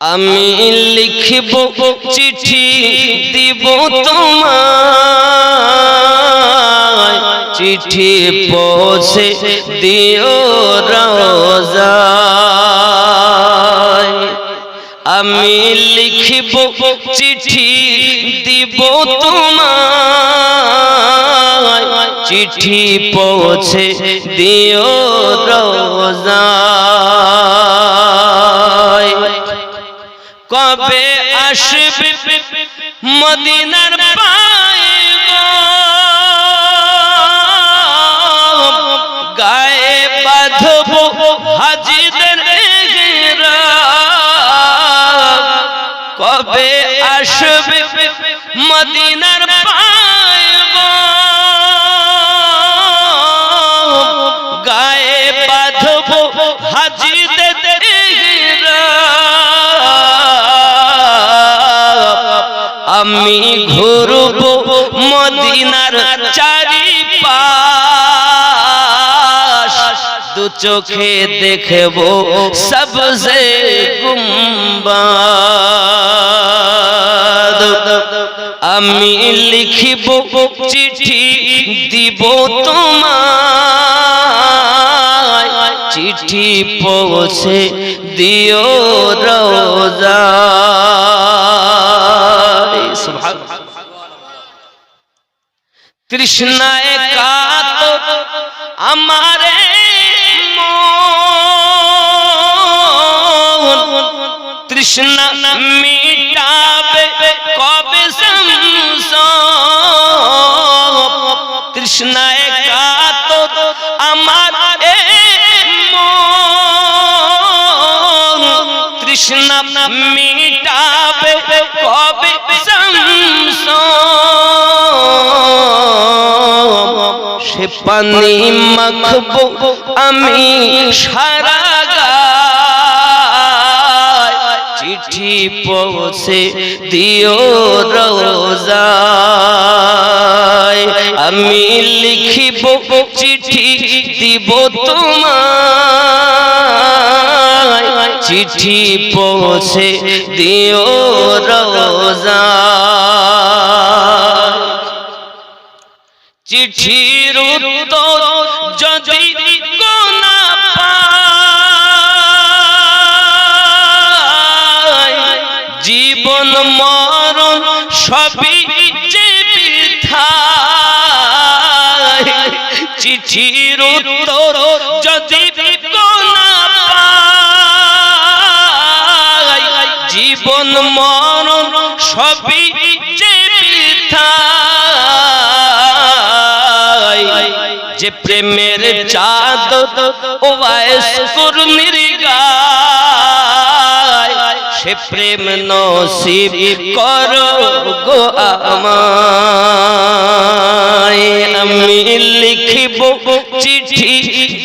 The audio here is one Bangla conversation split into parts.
আমি লিখিব চিঠি দিব তোমায়। চিঠি পৌঁছে দিও রোজায়। আমি লিখিব চিঠি দিব তোমায়। চিঠি পৌঁছে দিও রোজায়। কবে আসবে মদিনার পায়ে গায়ে বাঁধব হাজিদের কবে আসবে মদিনার পায়ে গায়ে বাঁধব হাজিদের দু চোখে দেখব সবসে গুম্বাদ। আমি লিখিব চিঠি দিব তোমায়। চিঠি পৌঁছে দিও রোজা তৃষ্ণায় কাত আমারে। তৃষ্ণা মিটাবে কবে তৃষ্ণায় কাত আমার। তৃষ্ণা পানি মাখবো আমি সারা চিঠি পৌঁছে দিও রোজায়। আমি লিখিব চিঠি দিব তোমায়। চিঠি পৌঁছে দিও রোজায়। চিঠির উত্তর যদি কোনা পাই জীবন, মরণ সবই যে চিঠির উত্তর যদি কোনা পাই জীবন, মরণ সবই যে প্রেমের চাঁদ সে প্রেম নসিব কর গো আমায়। আমি লিখিব, চিঠি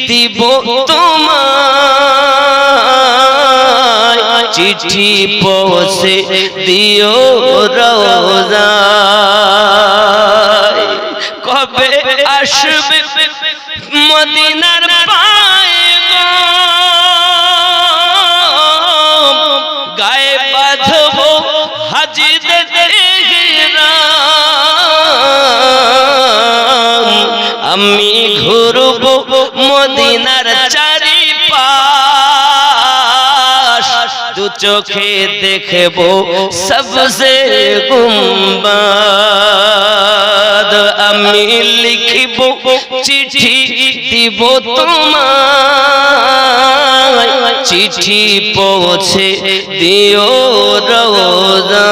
দিব তোমায়। চিঠি পৌঁছে দিও রোজায় কবে আসবে মদিনার পায়ে? গায়ে বাঁধব হাজিদের আমি ঘুরব মদিনার চারি পাশ দু চোখে দেখব সবসে গুম্বাদ দিব তোমায়। চিঠি পৌঁছে দিও রোজা